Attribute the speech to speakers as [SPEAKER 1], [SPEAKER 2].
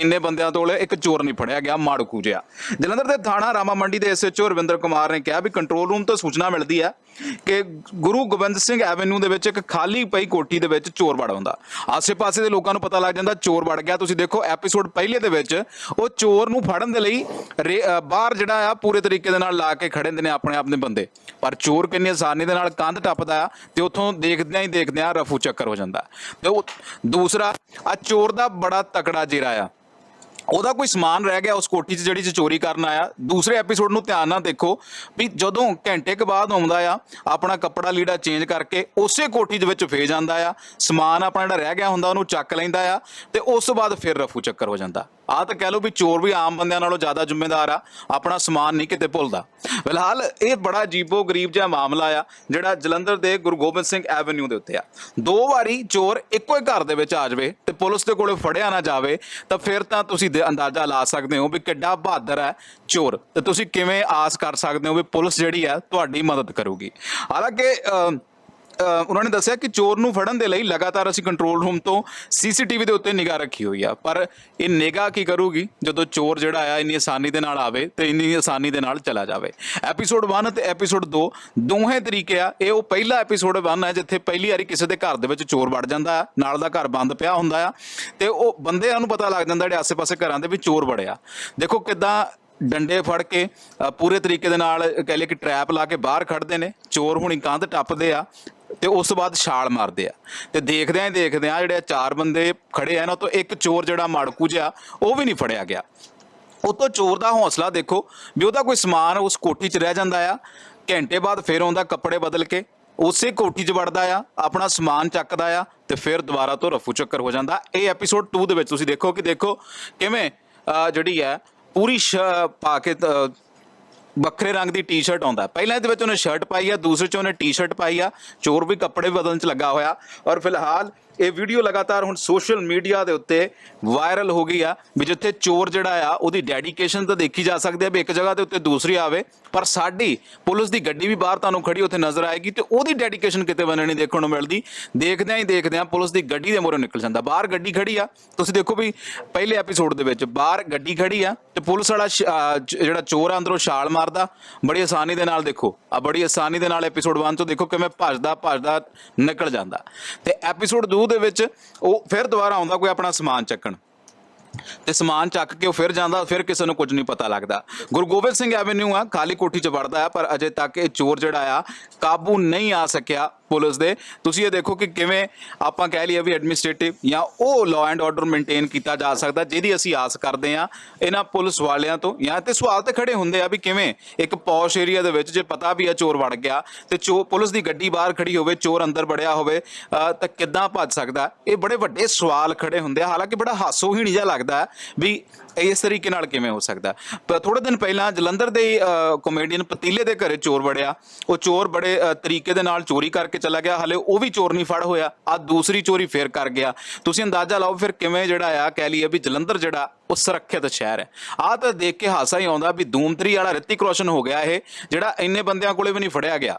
[SPEAKER 1] ਇੰਨੇ ਬੰਦਿਆਂ ਤੋਂ ਇੱਕ ਚੋਰ ਨਹੀਂ ਫੜਿਆ ਗਿਆ ਮਾੜਕੂ ਜਿਹਾ ਜਲੰਧਰ ਦੇ ਥਾਣਾ ਰਾਮਾ ਮੰਡੀ ਦੇ ਐਸਐਚਓ ਰਵਿੰਦਰ ਕੁਮਾਰ ਨੇ ਕਿਹਾ ਵੀ ਕੰਟਰੋਲ ਰੂਮ ਤੋਂ ਸੂਚਨਾ ਮਿਲਦੀ ਹੈ ਕਿ ਗੁਰੂ ਗੋਬਿੰਦ ਸਿੰਘ ਐਵੇਨਿਊ ਦੇ ਵਿੱਚ ਇੱਕ ਖਾਲੀ ਪਈ ਕੋਠੀ ਦੇ ਵਿੱਚ ਚੋਰ ਵੜ ਆਉਂਦਾ। ਆਸੇ-ਪਾਸੇ ਦੇ ਲੋਕਾਂ ਨੂੰ ਪਤਾ ਲੱਗ ਜਾਂਦਾ ਚੋਰ ਵੜ ਗਿਆ। ਤੁਸੀਂ ਦੇਖੋ ਐਪੀਸੋਡ ਪਹਿਲੇ ਦੇ ਵਿੱਚ ਉਹ ਚੋਰ ਨੂੰ ਫੜਨ ਦੇ ਲਈ ਰੇ- ਬਾਹਰ ਜਿਹੜਾ ਆ, ਪੂਰੇ ਤਰੀਕੇ ਦੇ ਨਾਲ ਲਾ ਕੇ ਖੜੇ ਹੁੰਦੇ ਨੇ ਆਪਣੇ ਆਪ ਦੇ ਬੰਦੇ। ਪਰ ਚੋਰ ਕਿੰਨੀ ਆਸਾਨੀ ਦੇ ਨਾਲ ਕੰਧ ਟੱਪਦਾ ਆ ਤੇ ਉੱਥੋਂ ਦੇਖਦਿਆਂ ਹੀ ਦੇਖਦਿਆਂ ਰਫੂ ਚੱਕਰ ਹੋ ਜਾਂਦਾ। ਤੇ ਦੂਸਰਾ, ਆ ਚੋਰ ਦਾ ਬੜਾ ਤਕੜਾ ਜੇਰਾ ਆ। ਉਹਦਾ ਕੋਈ ਸਮਾਨ ਰਹਿ ਗਿਆ, ਉਸ ਕੋਠੀ 'ਚ ਜਿਹੜੀ 'ਚ ਚੋਰੀ ਕਰਨ ਆਇਆ। ਦੂਸਰੇ ਐਪੀਸੋਡ ਨੂੰ ਧਿਆਨ ਨਾਲ ਦੇਖੋ ਵੀ ਜਦੋਂ ਘੰਟੇ ਕੁ ਬਾਅਦ ਆਉਂਦਾ ਆ, ਆਪਣਾ ਕੱਪੜਾ ਲੀੜਾ ਚੇਂਜ ਕਰਕੇ ਉਸੇ ਕੋਠੀ ਦੇ ਵਿੱਚ ਫੇ ਜਾਂਦਾ ਆ, ਸਮਾਨ ਆਪਣਾ ਜਿਹੜਾ ਰਹਿ ਗਿਆ ਹੁੰਦਾ, ਉਹਨੂੰ ਚੱਕ ਲੈਂਦਾ ਆ ਤੇ ਉਸ ਤੋਂ ਬਾਅਦ ਫਿਰ ਰਫੂ ਚੱਕਰ ਹੋ ਜਾਂਦਾ। ਆ ਤਾਂ ਕਹਿ ਲਓ ਵੀ ਚੋਰ ਵੀ ਆਮ ਬੰਦਿਆਂ ਨਾਲੋਂ ਜ਼ਿਆਦਾ ਜ਼ਿੰਮੇਦਾਰ ਆ, ਆਪਣਾ ਸਮਾਨ ਨਹੀਂ ਕਿਤੇ ਭੁੱਲਦਾ। ਫਿਲਹਾਲ ਇਹ ਬੜਾ ਅਜੀਬੋ ਗਰੀਬ ਜਿਹਾ ਮਾਮਲਾ ਆ, ਜਿਹੜਾ ਜਲੰਧਰ ਦੇ ਗੁਰੂ ਗੋਬਿੰਦ ਸਿੰਘ ਐਵੇਨਿਊ ਦੇ ਉੱਤੇ ਆ। ਦੋ ਵਾਰੀ ਚੋਰ ਇੱਕੋ ਹੀ ਘਰ ਦੇ ਵਿੱਚ ਆ ਜਾਵੇ ਤੇ ਪੁਲਿਸ ਦੇ ਕੋਲੇ ਫੜਿਆ ਨਾ ਜਾਵੇ, ਤਾਂ ਫਿਰ ਤਾਂ ਤੁਸੀਂ ਦੇ- ਅੰਦਾਜ਼ਾ ਲਾ ਸਕਦੇ ਹੋ ਵੀ ਕਿੱਡਾ ਬਹਾਦਰ ਹੈ ਚੋਰ। ਤੇ ਤੁਸੀਂ ਕਿਵੇਂ ਆਸ ਕਰ ਸਕਦੇ ਹੋ ਵੀ ਪੁਲਿਸ ਜਿਹੜੀ ਹੈ ਤੁਹਾਡੀ ਮਦਦ ਕਰੂਗੀ। ਹਾਲਾਂਕਿ ਉਹਨਾਂ ਨੇ ਦੱਸਿਆ ਕਿ ਚੋਰ ਨੂੰ ਫੜਨ ਦੇ ਲਈ ਲਗਾਤਾਰ ਅਸੀਂ ਕੰਟਰੋਲ ਰੂਮ ਤੋਂ ਸੀਸੀਟੀਵੀ ਦੇ ਉੱਤੇ ਨਿਗਾਹ ਰੱਖੀ ਹੋਈ ਆ। ਪਰ ਇਹ ਨਿਗਾਹ ਕੀ ਕਰੂਗੀ? ਜਦੋਂ ਚੋਰ ਜਿਹੜਾ ਆ, ਇੰਨੀ ਆਸਾਨੀ ਦੇ ਨਾਲ ਆਵੇ ਤੇ ਇੰਨੀ ਆਸਾਨੀ ਦੇ ਨਾਲ ਚਲਾ ਜਾਵੇ। ਐਪੀਸੋਡ 1 ਤੇ ਐਪੀਸੋਡ 2 ਦੋਹੇ ਤਰੀਕੇ ਆ। ਇਹ ਉਹ ਪਹਿਲਾ ਐਪੀਸੋਡ 1 ਹੈ ਜਿੱਥੇ ਪਹਿਲੀ ਵਾਰੀ ਕਿਸੇ ਦੇ ਘਰ ਦੇ ਵਿੱਚ ਚੋਰ ਵੜ ਜਾਂਦਾ ਆ। ਨਾਲ ਦਾ ਘਰ ਬੰਦ ਪਿਆ ਹੁੰਦਾ ਆ। ਤੇ ਉਹ ਬੰਦਿਆਂ ਨੂੰ ਪਤਾ ਲੱਗ ਜਾਂਦਾ ਜਿਹੜੇ ਆਸੇ ਪਾਸੇ ਘਰਾਂ ਦੇ ਵਿੱਚ ਚੋਰ ਵੜਿਆ। ਦੇਖੋ ਕਿਦਾਂ ਡੰਡੇ ਫੜ ਕੇ ਪੂਰੇ ਤਰੀਕੇ ਦੇ ਨਾਲ ਕਹਿ ਲਈਏ ਕਿ ਟਰੈਪ ਲਾ ਕੇ ਬਾਹਰ ਖੜਦੇ ਨੇ। ਚੋਰ ਹੁਣੀ ਕੰਧ ਟੱਪਦੇ ਆ। ਤੇ ਉਸ ਤੋਂ ਬਾਅਦ ਛਾਲ ਮਾਰਦੇ ਆ। ਤੇ ਦੇਖਦਿਆਂ ਹੀ ਦੇਖਦਿਆਂ ਜਿਹੜੇ ਚਾਰ ਬੰਦੇ ਖੜੇ ਆ ਨਾ ਤੋਂ ਇੱਕ ਚੋਰ ਜਿਹੜਾ ਮਾੜਕੂ ਜਿਹਾ, ਉਹ ਵੀ ਨਹੀਂ ਫੜਿਆ ਗਿਆ। ਉਤੋਂ ਚੋਰ ਦਾ ਹੌਸਲਾ ਦੇਖੋ ਵੀ ਉਹਦਾ ਕੋਈ ਸਮਾਨ ਉਸ ਕੋਠੀ 'ਚ ਰਹਿ ਜਾਂਦਾ ਆ, ਘੰਟੇ ਬਾਅਦ ਫੇਰ ਆਉਂਦਾ ਕੱਪੜੇ ਬਦਲ ਕੇ, ਉਸੇ ਕੋਠੀ 'ਚ ਵੜਦਾ ਆ, ਆਪਣਾ ਸਮਾਨ ਚੱਕਦਾ ਆ ਤੇ ਫਿਰ ਦੁਬਾਰਾ ਤੋਂ ਰਫੂ ਚੱਕਰ ਹੋ ਜਾਂਦਾ। ਇਹ ਐਪੀਸੋਡ 2 ਦੇ ਵਿੱਚ ਤੁਸੀਂ ਦੇਖੋ ਕਿ ਦੇਖੋ ਕਿਵੇਂ ਜਿਹੜੀ ਹੈ ਪੂਰੀ ਸ਼- ਪਾ ਕੇ ਵੱਖਰੇ ਰੰਗ ਦੀ ਟੀ-ਸ਼ਰਟ ਆਉਂਦਾ। ਪਹਿਲਾਂ ਇਹਦੇ ਵਿੱਚ ਉਹਨੇ ਸ਼ਰਟ ਪਾਈ ਆ, ਦੂਸਰੇ ਚ ਉਹਨੇ ਟੀ-ਸ਼ਰਟ ਪਾਈ ਆ, ਚੋਰ ਵੀ ਕੱਪੜੇ ਬਦਲਣ ਚ ਲੱਗਾ ਹੋਇਆ। ਔਰ ਫਿਲਹਾਲ ਇਹ ਵੀਡੀਓ ਲਗਾਤਾਰ ਹੁਣ ਸੋਸ਼ਲ ਮੀਡੀਆ ਦੇ ਉੱਤੇ ਵਾਇਰਲ ਹੋ ਗਈ ਆ, ਵੀ ਜਿੱਥੇ ਚੋਰ ਜਿਹੜਾ ਆ, ਉਹਦੀ ਡੈਡੀਕੇਸ਼ਨ ਤਾਂ ਦੇਖੀ ਜਾ ਸਕਦੀ ਆ ਵੀ ਇੱਕ ਜਗ੍ਹਾ ਦੇ ਉੱਤੇ ਦੂਸਰੀ ਆਵੇ, ਪਰ ਸਾਡੀ ਪੁਲਿਸ ਦੀ ਗੱਡੀ ਵੀ ਬਾਹਰ ਤੁਹਾਨੂੰ ਖੜੀ ਉੱਥੇ ਨਜ਼ਰ ਆਏਗੀ ਤੇ ਉਹਦੀ ਡੈਡੀਕੇਸ਼ਨ ਕਿਤੇ ਬੰਨੇ ਨਹੀਂ ਦੇਖਣ ਨੂੰ ਮਿਲਦੀ। ਦੇਖਦਿਆਂ ਹੀ ਦੇਖਦਿਆਂ ਪੁਲਿਸ ਦੀ ਗੱਡੀ ਦੇ ਮੂਹਰੋਂ ਨਿਕਲ ਜਾਂਦਾ। ਬਾਹਰ ਗੱਡੀ ਖੜੀ ਆ, ਤੁਸੀਂ ਦੇਖੋ ਵੀ ਪਹਿਲੇ ਐਪੀਸੋਡ ਦੇ ਵਿੱਚ ਬਾਹਰ ਗੱਡੀ ਖੜੀ ਆ ਤੇ ਪੁਲਿਸ ਵਾਲਾ ਸ਼- ਜਿਹੜਾ ਚੋਰ ਆ, ਅੰਦਰੋਂ ਛਾਲ ਮਾਰਦਾ। ਬੜੀ ਆਸਾਨੀ ਦੇ ਨਾਲ ਦੇਖੋ, ਆ ਬੜੀ ਆਸਾਨੀ ਦੇ ਨਾਲ ਐਪੀਸੋਡ 1 ਤੋਂ ਦੇਖੋ ਕਿਵੇਂ ਭੱਜਦਾ ਭੱਜਦਾ ਨਿਕਲ ਜਾਂਦਾ। ਤੇ ਐਪੀਸੋਡ 2 ਦੇ ਵਿੱਚ ਉਹ ਫਿਰ ਦੁਬਾਰਾ ਆਉਂਦਾ ਕੋਈ ਆਪਣਾ ਸਮਾਨ ਚੱਕਣ। ਤੇ ਸਮਾਨ ਚੱਕ ਕੇ ਉਹ ਫਿਰ ਜਾਂਦਾ, ਫਿਰ ਕਿਸੇ ਨੂੰ ਕੁਝ ਨਹੀਂ ਪਤਾ ਲੱਗਦਾ। ਗੁਰੂ ਗੋਬਿੰਦ ਸਿੰਘ ਐਵੇਨਿਊ ਆ, ਖਾਲੀ ਕੋਠੀ 'ਚ ਵੜਦਾ ਆ, ਪਰ ਅਜੇ ਤੱਕ ਇਹ ਚੋਰ ਜਿਹੜਾ ਆ, ਕਾਬੂ ਨਹੀਂ ਆ ਸਕਿਆ ਪੁਲਿਸ ਦੇ। ਤੁਸੀਂ ਇਹ ਦੇਖੋ ਕਿ ਕਿਵੇਂ ਆਪਾਂ ਕਹਿ ਲਈਏ ਵੀ ਐਡਮਿਨਿਸਟ੍ਰੇਟਿਵ ਜਾਂ ਉਹ ਲਾਅ ਐਂਡ ਆਰਡਰ ਮੇਨਟੇਨ ਕੀਤਾ ਜਾ ਸਕਦਾ, ਜਿਹਦੀ ਅਸੀਂ ਆਸ ਕਰਦੇ ਆ ਇਹਨਾਂ ਪੁਲਿਸ ਵਾਲਿਆਂ ਤੋਂ। ਜਾਂ ਤੇ ਸਵਾਲ ਤੇ ਖੜੇ ਹੁੰਦੇ ਆ ਵੀ ਕਿਵੇਂ ਇੱਕ ਪੌਸ਼ ਏਰੀਆ ਦੇ ਵਿੱਚ ਜੇ ਪਤਾ ਵੀ ਆ ਚੋਰ ਵੜ ਗਿਆ, ਤੇ ਚੋ ਪੁਲਿਸ ਦੀ ਗੱਡੀ ਬਾਹਰ ਖੜੀ ਹੋਵੇ, ਚੋਰ ਅੰਦਰ ਵੜਿਆ ਹੋਵੇ ਤਾਂ ਕਿੱਦਾਂ ਭੱਜ ਸਕਦਾ? ਇਹ ਬੜੇ ਵੱਡੇ ਸਵਾਲ ਖੜੇ ਹੁੰਦੇ ਆ, ਹਾਲਾਂਕਿ ਬੜਾ ਹਾਸੋਹੀਣੀ ਜਿਹਾ ਲੱਗਦਾ ਵੀ ਇਸ ਤਰੀਕੇ ਨਾਲ ਕਿਵੇਂ ਹੋ ਸਕਦਾ ਪਰ ਥੋੜੇ ਦਿਨ ਪਹਿਲਾਂ ਜਲੰਧਰ ਦੇ ਕਾਮੇਡੀਅਨ ਪਤੀਲੇ ਦੇ ਘਰੇ ਚੋਰ ਵੜਿਆ। ਉਹ ਚੋਰ ਬੜੇ ਤਰੀਕੇ ਦੇ ਨਾਲ ਚੋਰੀ ਕਰਕੇ ਚਲਾ ਗਿਆ। ਹਲੇ ਉਹ ਵੀ ਚੋਰ ਨਹੀਂ ਫੜ ਹੋਇਆ। ਆ ਦੂਸਰੀ ਚੋਰੀ ਫੇਰ ਕਰ ਗਿਆ। ਤੁਸੀਂ ਅੰਦਾਜ਼ਾ ਲਾਓ ਫਿਰ ਕਿਵੇਂ ਜਿਹੜਾ ਆ, ਕਹਿ ਲਈਏ ਵੀ ਜਲੰਧਰ ਜਿਹੜਾ, ਉਹ ਸੁਰੱਖਿਅਤ ਸ਼ਹਿਰ ਹੈ। ਆ ਤਾਂ ਦੇਖ ਕੇ ਹਾਸਾ ਹੀ ਆਉਂਦਾ ਵੀ ਦੂਮਤਰੀ ਵਾਲਾ ਰਿਤਿਕ ਰੋਸ਼ਨ ਹੋ ਗਿਆ ਇਹ, ਜਿਹੜਾ ਇੰਨੇ ਬੰਦਿਆਂ ਕੋਲੇ ਵੀ ਨਹੀਂ ਫੜਿਆ ਗਿਆ।